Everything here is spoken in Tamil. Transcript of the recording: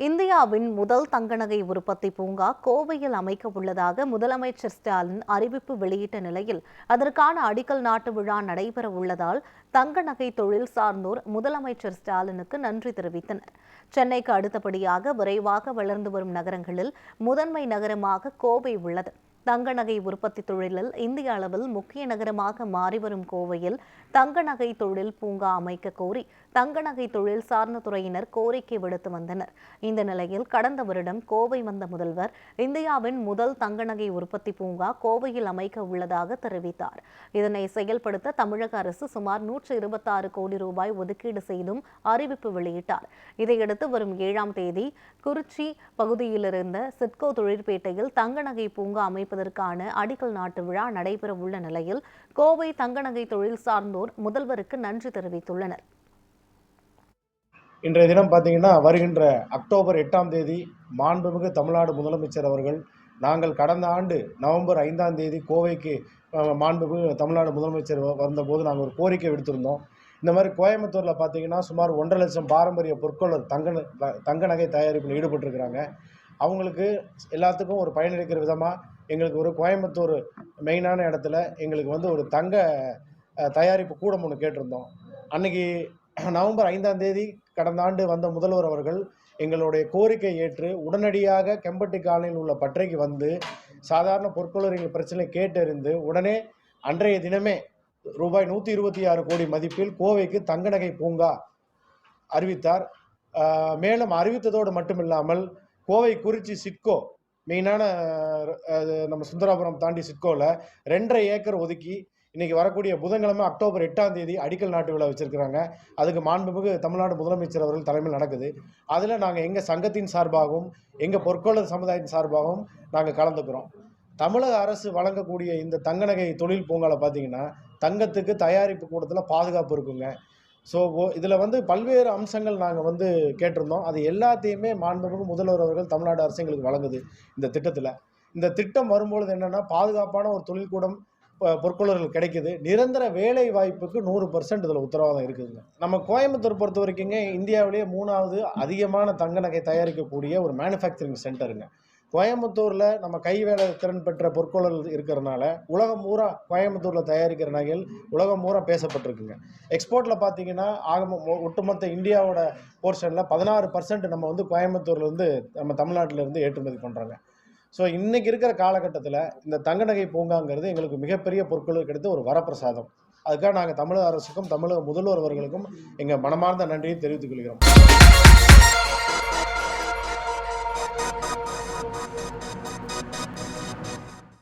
இந்தியாவின் முதல் தங்க நகை உற்பத்தி பூங்கா கோவையில் அமைக்க உள்ளதாக முதலமைச்சர் ஸ்டாலின் அறிவிப்பு வெளியிட்ட நிலையில் அதற்கான அடிக்கல் நாட்டு விழா நடைபெற உள்ளதால் தங்க நகை தொழில் சார்ந்தோர் முதலமைச்சர் ஸ்டாலினுக்கு நன்றி தெரிவித்தனர். சென்னைக்கு அடுத்தபடியாக விரைவாக வளர்ந்து வரும் நகரங்களில் முதன்மை நகரமாக கோவை உள்ளது. தங்க நகை உற்பத்தி தொழிலில் இந்திய அளவில் முக்கிய நகரமாக மாறி வரும் கோவையில் தங்க நகை தொழில் பூங்கா அமைக்க கோரி தங்க நகை தொழில் சார்ந்த துறையினர் கோரிக்கை விடுத்து வந்தனர். இந்த நிலையில் கடந்த வருடம் கோவை வந்த முதல்வர் இந்தியாவின் முதல் தங்க நகை உற்பத்தி பூங்கா கோவையில் அமைக்க உள்ளதாக தெரிவித்தார். இதனை செயல்படுத்த தமிழக அரசு சுமார் நூற்று இருபத்தாறு கோடி ரூபாய் ஒதுக்கீடு செய்தும் அறிவிப்பு வெளியிட்டார். இதையடுத்து வரும் ஏழாம் தேதி குறிச்சி பகுதியிலிருந்த சிட்கோ தொழிற்பேட்டையில் தங்க நகை பூங்கா வைப்பதற்கான அடிக்கல் நாட்டு விழா நடைபெற உள்ள நிலையில் கோவை தங்கநகை தொழில் சார்ந்தோர் முதல்வருக்கு நன்றி தெரிவித்துள்ளனர். இன்றைய தினம் பார்த்தீங்கன்னா வருகின்ற அக்டோபர் எட்டாம் தேதி மாண்புமிகு தமிழ்நாடு முதலமைச்சர் அவர்கள் நாங்கள் கடந்த ஆண்டு நவம்பர் ஐந்தாம் தேதி கோவைக்கு மாண்புமிகு தமிழ்நாடு முதலமைச்சர் வந்தபோது நாங்கள் ஒரு கோரிக்கை விடுத்திருந்தோம். இந்த மாதிரி கோயம்புத்தூரில் பார்த்தீங்கன்னா சுமார் ஒன்றரை லட்சம் பாரம்பரிய பொற்கொள்ளர் தங்க தங்க நகை தயாரிப்பில் ஈடுபட்டிருக்கிறாங்க. அவங்களுக்கு எல்லாத்துக்கும் ஒரு பயனளிக்கிற விதமாக எங்களுக்கு ஒரு கோயம்புத்தூர் மெயினான இடத்துல எங்களுக்கு வந்து ஒரு தங்க தயாரிப்பு கூடம் ஒன்று கேட்டிருந்தோம். அன்னைக்கு நவம்பர் ஐந்தாம் தேதி கடந்த ஆண்டு வந்த முதல்வர் அவர்கள் எங்களுடைய கோரிக்கை ஏற்று உடனடியாக கெம்பட்டி காலனியில் உள்ள பற்றைக்கு வந்து சாதாரண பொற்கொள்ளரிகள் பிரச்சனை கேட்டறிந்து உடனே அன்றைய தினமே ரூபாய் நூற்றி இருபத்தி ஆறு கோடி மதிப்பில் கோவைக்கு தங்க நகை பூங்கா அறிவித்தார். மேலும் அறிவித்ததோடு மட்டுமில்லாமல் கோவை குறிச்சி சிட்கோ மெயினான நம்ம சுந்தராபுரம் தாண்டி சிட்கோவில் ரெண்டரை ஏக்கர் ஒதுக்கி இன்னைக்கு வரக்கூடிய புதன்கிழமை அக்டோபர் எட்டாம் தேதி அடிக்கல் நாட்டு விழா வச்சிருக்கிறாங்க. அதுக்கு மாண்புமிகு தமிழ்நாடு முதலமைச்சர் அவர்கள் தலைமையில் நடக்குது. அதில் நாங்கள் எங்கள் சங்கத்தின் சார்பாகவும் எங்கள் பொற்கொள்ளர் சமுதாயத்தின் சார்பாகவும் நாங்கள் கலந்துக்கிறோம். தமிழக அரசு வழங்கக்கூடிய இந்த தங்க நகை தொழில் பூங்காவில் பார்த்தீங்கன்னா தங்கத்துக்கு தயாரிப்பு கூடத்தில் பாதுகாப்பு இருக்குங்க. ஸோ இதில் வந்து பல்வேறு அம்சங்கள் நாங்கள் வந்து கேட்டிருந்தோம். அது எல்லாத்தையுமே மாண்புமிகு முதல்வர் அவர்கள் தமிழ்நாடு அரசு எங்களுக்கு வழங்குது இந்த திட்டத்தில். இந்த திட்டம் வரும்பொழுது என்னென்னா பாதுகாப்பான ஒரு தொழில்கூடம் பொ- பொற்கொள்ளர்கள் கிடைக்குது. நிரந்தர வேலை வாய்ப்புக்கு நூறு பர்சன்ட் இதில் உத்தரவாதம் இருக்குதுங்க. நம்ம கோயம்புத்தூர் பொறுத்த வரைக்குங்க இந்தியாவிலேயே மூணாவது அதிகமான தங்க நகை தயாரிக்கக்கூடிய ஒரு மேனுஃபேக்சரிங் சென்டருங்க கோயம்புத்தூரில் நம்ம கைவேலை திறன் பெற்ற பொற்கொள்கள் இருக்கிறனால உலகம் பூரா கோயம்புத்தூரில் தயாரிக்கிற நகைகள் உலகம் பூரா பேசப்பட்டிருக்குங்க. எக்ஸ்போர்ட்டில் பார்த்தீங்கன்னா ஆக ஒட்டுமொத்த இந்தியாவோட போர்ஷனில் பதினாறு பர்சன்ட் நம்ம வந்து கோயம்புத்தூர்லேருந்து நம்ம தமிழ்நாட்டிலேருந்து ஏற்றுமதி பண்ணுறாங்க ஸோ இன்றைக்கி இருக்கிற காலகட்டத்தில் இந்த தங்க நகை பூங்காங்கிறது எங்களுக்கு மிகப்பெரிய பொருட்கள் கிடைத்த ஒரு வரப்பிரசாதம். அதுக்காக நாங்கள் தமிழக அரசுக்கும் தமிழக முதல்வர் அவர்களுக்கும் எங்கள் மனமார்ந்த நன்றியை தெரிவித்துக் கொள்கிறோம்.